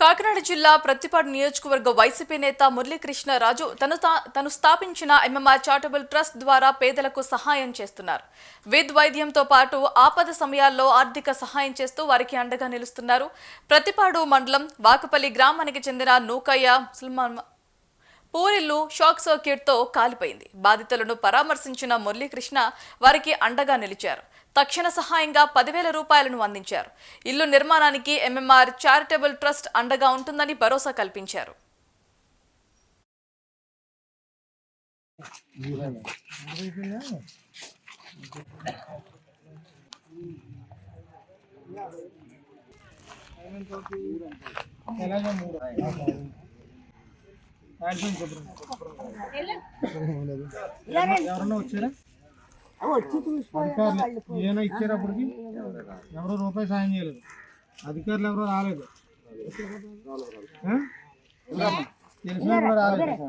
కాకినాడ జిల్లా ప్రతిపాడు నియోజకవర్గ వైసీపీ నేత మురళీకృష్ణరాజు తను తను స్థాపించిన ఎంఎంఆర్ చారిటబుల్ ట్రస్ట్ ద్వారా పేదలకు సహాయం చేస్తున్నారు. విద్ వైద్యంతో పాటు ఆపద సమయాల్లో ఆర్థిక సహాయం చేస్తూ వారికి అండగా నిలుస్తున్నారు. ప్రతిపాడు మండలం వాకపల్లి గ్రామానికి చెందిన నూకయ్య ముసల్మాన్ పూరిల్లు షాక్ సర్క్యూట్తో కాలిపోయింది. బాధితులను పరామర్శించిన మురళీకృష్ణ వారికి అండగా నిలిచారు. తక్షణ సహాయంగా పదివేల రూపాయలను అందించారు. ఇల్లు నిర్మాణానికి ఎంఎంఆర్ చారిటబుల్ ట్రస్ట్ అండగా ఉంటుందని భరోసా కల్పించారు. ఎవరన్నా వచ్చారా? అధికారులు ఏమైనా ఇచ్చారు అప్పటికి ఎవరో రూపాయి సాయం చేయలేదు. అధికారులు ఎవరో రాలేదు. ఆ? తెలిసిన ఎవరో కూడా రాలేదు.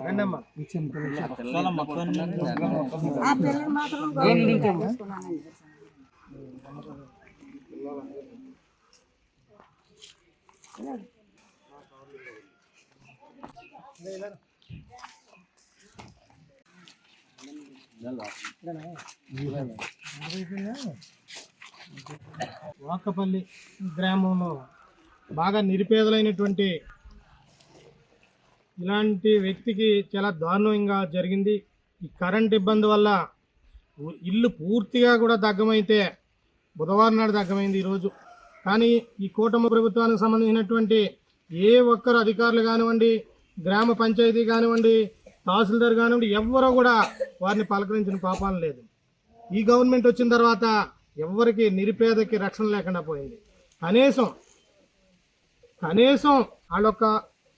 రండి వాకపల్లి గ్రామంలో బాగా నిరుపేదలైనటువంటి ఇలాంటి వ్యక్తికి చాలా దారుణంగా జరిగింది. ఈ కరెంట్ ఇబ్బంది వల్ల ఇల్లు పూర్తిగా కూడా దగ్గమైతే బుధవారం నాడు దగ్గమైంది ఈరోజు. కానీ ఈ కూటమి ప్రభుత్వానికి సంబంధించినటువంటి ఏ ఒక్కరు అధికారులు కానివ్వండి గ్రామ పంచాయతీ కానివ్వండి తహసీల్దార్ కానివ్వండి ఎవ్వరూ కూడా వారిని పలకరించిన పాపం లేదు. ఈ గవర్నమెంట్ వచ్చిన తర్వాత ఎవ్వరికి నిరుపేదకి రక్షణ లేకుండా పోయింది. కనీసం కనీసం వాళ్ళొక్క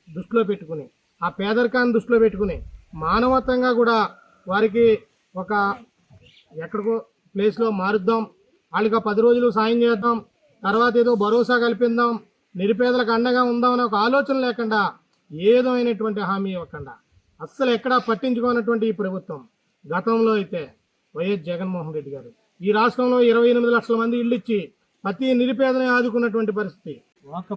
దృష్టిలో పెట్టుకుని ఆ పేదరికాన్ని దృష్టిలో పెట్టుకుని మానవత్వంగా కూడా వారికి ఒక ఎక్కడికో ప్లేస్లో మారుద్దాం వాళ్ళకి పది రోజులు సాయం చేద్దాం తర్వాత ఏదో భరోసా కల్పిందాం నిరుపేదలకు అండగా ఉందామని ఒక ఆలోచన లేకుండా ఏదో అయినటువంటి హామీ ఇవ్వకుండా అస్సలు ఎక్కడా పట్టించుకోనటువంటి ఈ ప్రభుత్వం. గతంలో అయితే వైఎస్ జగన్మోహన్ రెడ్డి గారు ఈ రాష్ట్రంలో ఇరవై ఎనిమిది లక్షల మంది ఇల్లు ఇచ్చి ప్రతి నిరుపేదని ఆదుకున్నటువంటి పరిస్థితి. ఒక